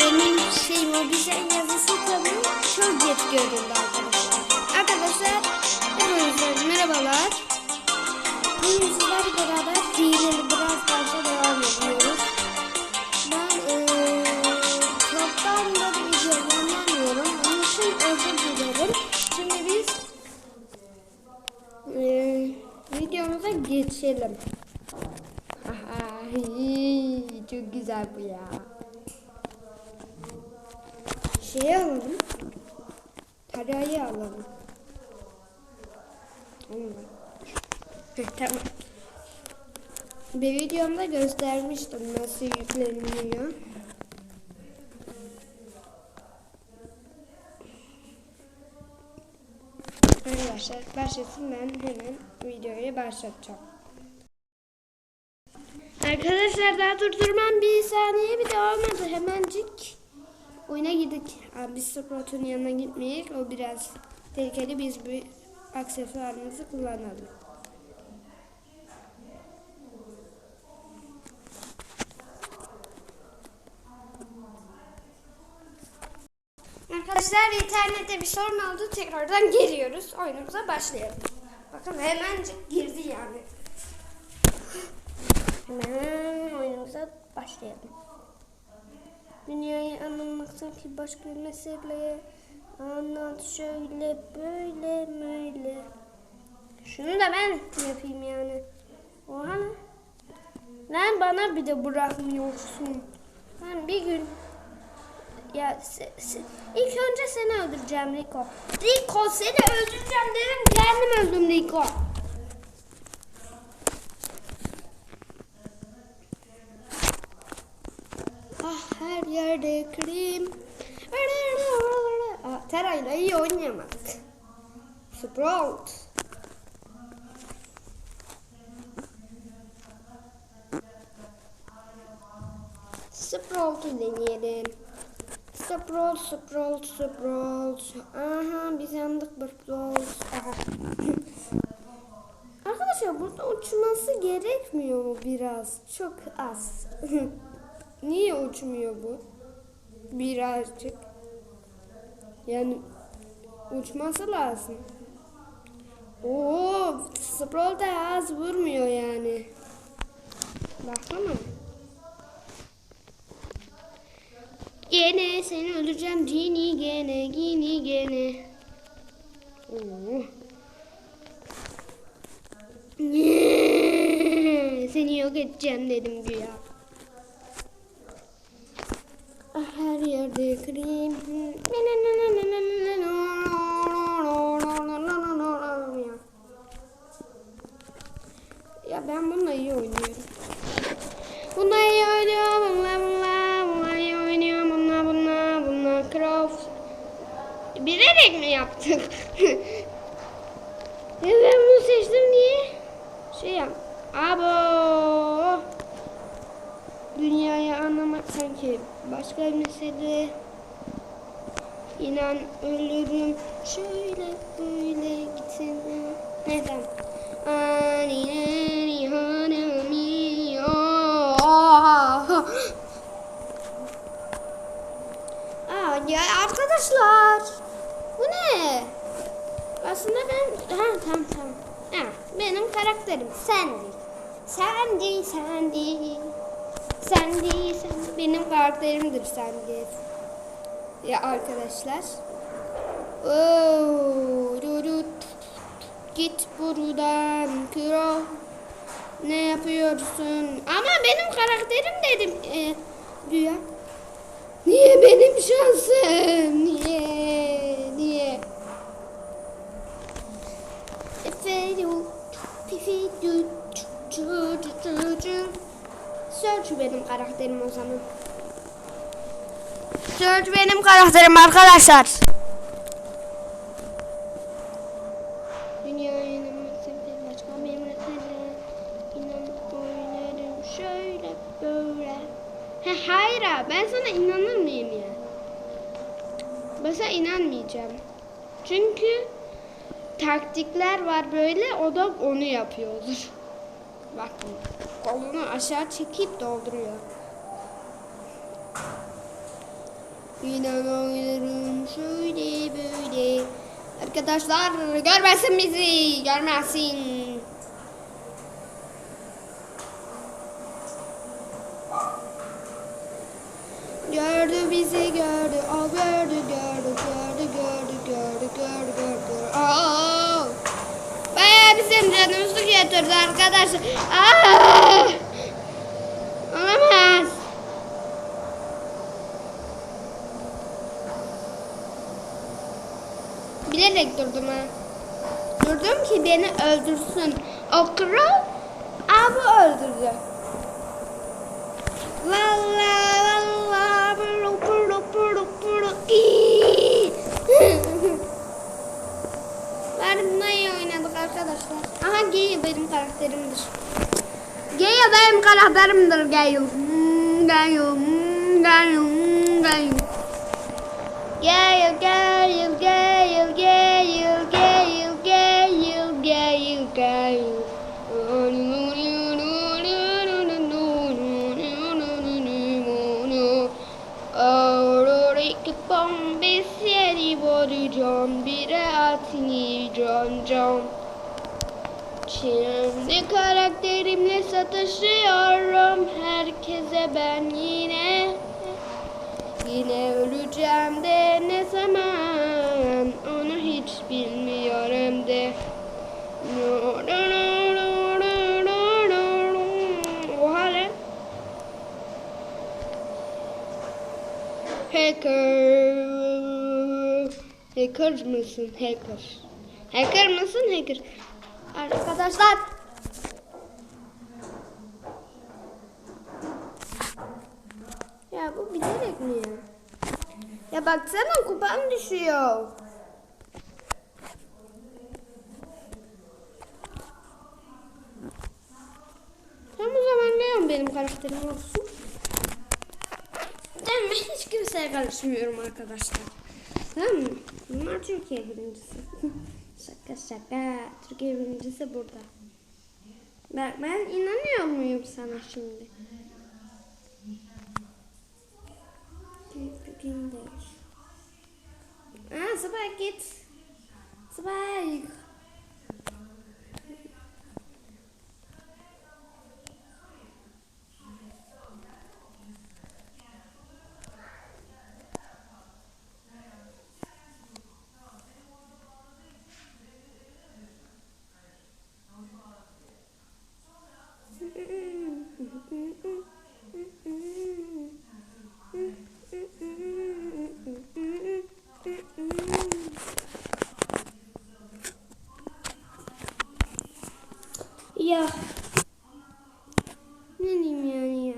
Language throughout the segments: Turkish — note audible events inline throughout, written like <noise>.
Benim şey mobilden yazısı tabii geç görüldü arkadaşlar. Arkadaşlar hepinize merhabalar. Bugün sizlerle beraber hileli biraz fazla devam ediyoruz. Ben eee çoktan da bir video göndermiyorum. Onun için özür dilerim. Şimdi biz eee videomuza geçelim. Ay, çok güzel bu ya. Şeyi alalım. Tarayı alalım. Tamam. Bir videomda göstermiştim nasıl yükleniyor. Arkadaşlar başlasın ben hemen videoyu başlatacağım. Arkadaşlar daha durdurmam bir saniye bir de olmadı hemencik. Oyuna gittik. Abi biz Sprout'un yanına gitmeyek. O biraz tehlikeli. Biz bir aksesuarımızı kullanalım. Arkadaşlar internette bir sorun oldu. Tekrardan geliyoruz. Oyunumuza başlayalım. Bakın hemencik girdi yani. Hemen oyunumuza başlayalım. Dünyayı anlamaktan başka bir mesele anlat şöyle böyle böyle. Şunu da ben yapayım yani. Oha. Lan bana bir de bırakmıyorsun. Ben bir gün ya se, se, ilk önce seni öldüreceğim Rico. Rico seni öldüreceğim dedim kendim öldüm Rico. Ah her yerde krem. Aa, Terayla iyi oynayamadık. Sprout. Sprout'u deneyelim. Sprout, Sprout, Sprout. Aha biz yandık Sprout. Arkadaşlar burada uçması gerekmiyor mu biraz? Çok az. <laughs> Niye uçmuyor bu? Birazcık. Yani uçması lazım. Oo, Sprout da az vurmuyor yani. Baksana. Gene seni öldüreceğim Gini gene Gini gene. Oo. <laughs> Seni yok edeceğim dedim güya. Ah, Her yerde krem. Ya ben bununla iyi oynuyorum. Bununla iyi oynuyorum. Bununla bununla. Bununla iyi oynuyorum. Bununla bununla. Bununla Croft. Bilerek mi yaptık? ya ben bunu seçtim niye? Şey yap. Abo. Dünyayı anlamak sanki bir mesele. İnan ölürüm şöyle böyle gitsin. Neden? Ani ani hanami Aa ya arkadaşlar. Bu ne? Aslında ben ha tamam tamam. Ha, benim karakterim sen değil. Sen. Sen değil. Benim karakterimdir sen değil. Ya arkadaşlar. Oo, du, du, Git buradan kro. Ne yapıyorsun? Ama benim karakterim dedim. Ee, güya. Niye benim şansım? Niye? Search benim karakterim o zaman. Search benim karakterim arkadaşlar. Hayır abi, ben sana inanır mıyım ya? Sana inanmayacağım. Çünkü taktikler var böyle o da onu yapıyordur. Bakın kolunu aşağı çekip dolduruyor. Oynarım şöyle böyle. Arkadaşlar görmesin bizi. Görmesin. Gördü bizi gördü. O gördü gördü gördü gördü gördü gördü gördü. Aa! Götürdü arkadaşlar. Aa! Olamaz. Bilerek durdum ha. Durdum ki beni öldürsün. O kral abi öldürdü. Valla Aha Gale benim karakterimdir. Gale benim karakterimdir Gale. Hmm, Gale, hmm, Gale, hmm, Gale. Gale, Gale, Gale, Gale, Gale, Gale, Gale, Gale. Bombe siedi body John bire atini John John Şimdi karakterimle satışıyorum herkese ben yine Yine öleceğim de ne zaman onu hiç bilmiyorum de Oha lan Hacker. Hacker mısın? Hacker. Hacker mısın? Hacker. Arkadaşlar. Ya bu bilerek mi ya? Baksana kupam düşüyor. Tamam o zaman Leon benim karakterim olsun. Ben hiç kimseye karışmıyorum arkadaşlar. Tamam mı? Bunlar Türkiye birincisi. <laughs> şaka şaka. Türkiye birincisi burada. Bak ben inanıyor muyum sana şimdi? Aa Spike git. Spike. Ya. Ne diyeyim yani ya?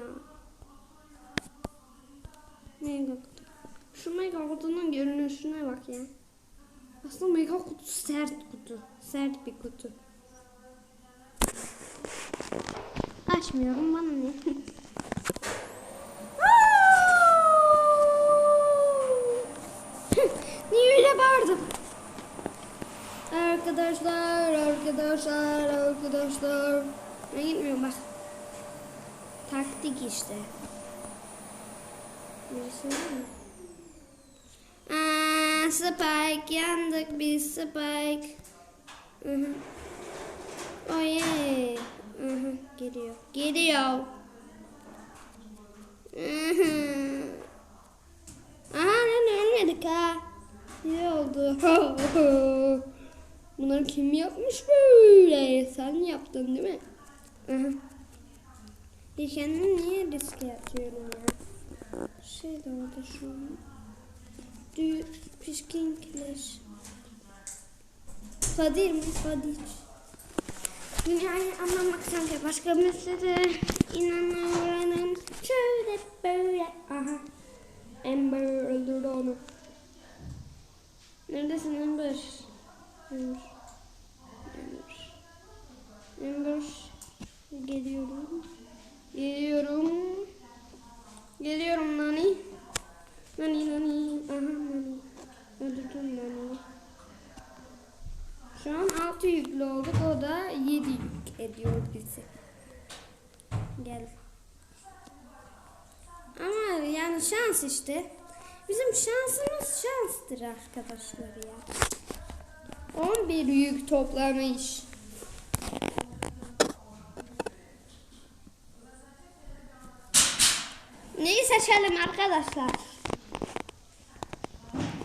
Mega kutu. Şu mega kutunun görünüşüne bak ya. Aslında mega kutu sert kutu. Sert bir kutu. Açmıyorum bana ne? Niye öyle bağırdım? Arkadaşlar, arkadaşlar, arkadaşlar. Ben gitmiyorum bak. Taktik işte. Birisi var mı? Aa, Spike yandık biz Spike. Hı hı. Oh yeah. Hı hı. Geliyor. Geliyor. Aha lan ölmedik ha. İyi oldu. <laughs> Bunları kim yapmış böyle? Sen yaptın değil mi? Aha. Ya kendimi niye riske atıyorum ya? Şey de orada şu an. Dü pişkinkiler. Kadir mi? Kadir. Dünyayı anlamak sanki başka bir mesele. İnanıyorum. Şöyle böyle. Aha. Amber öldürdü onu. Neredesin Amber? Amber. Amber. Amber. Geliyorum. Geliyorum. Geliyorum Nani. Nani Nani. Aha Nani. Öldürdüm Nani. Şu an 6 yüklü olduk. O da 7 yük ediyor bizi. Gel. Ama yani şans işte. Bizim şansımız şanstır arkadaşlar ya. 11 yük toplamış. Neyi seçelim arkadaşlar?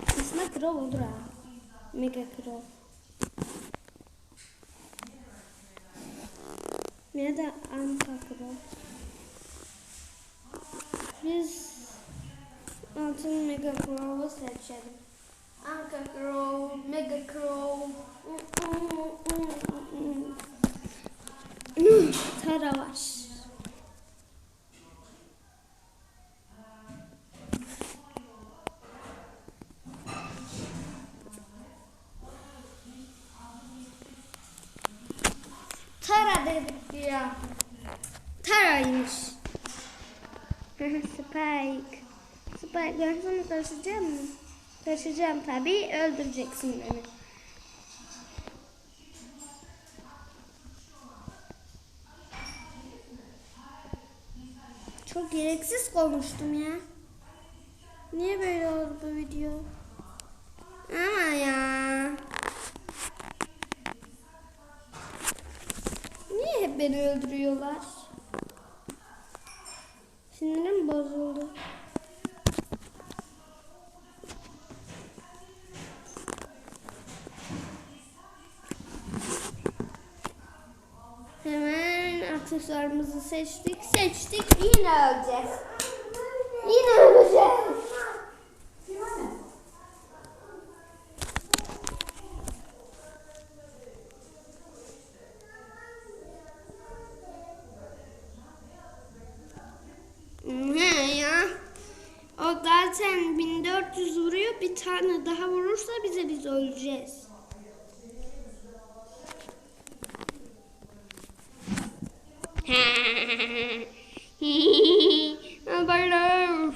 Aslında Crow olur ha. Mega Crow. Ya da Anka Crow. Biz altın Mega Crow'u seçelim. Anka Crow, Mega Crow. Tara var. Tara dedik ya. Tara'ymış. Spike. Spike ben sana taşıyacağım mı? Taşıyacağım tabii. Öldüreceksin beni. Çok gereksiz konuştum ya. Niye böyle oldu bu video? Ama ya. Niye hep beni öldürüyorlar? Sinirim bozuldu. Hemen aksesuarımızı seçtik. Seçtik. Yine öleceğiz. Yine öleceğiz. He ya. O zaten 1400 vuruyor. Bir tane daha vurursa bize biz öleceğiz. <laughs> but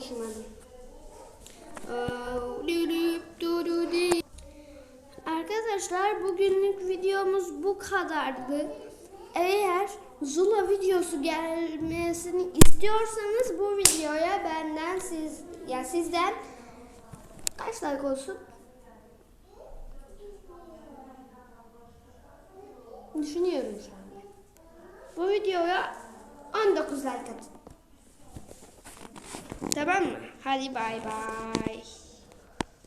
konuşmadım. Arkadaşlar bugünlük videomuz bu kadardı. Eğer Zula videosu gelmesini istiyorsanız bu videoya benden siz ya sizden kaç like olsun? Düşünüyorum şu anda. Bu videoya 19 like atın. Tamam mı? Hadi bay bay.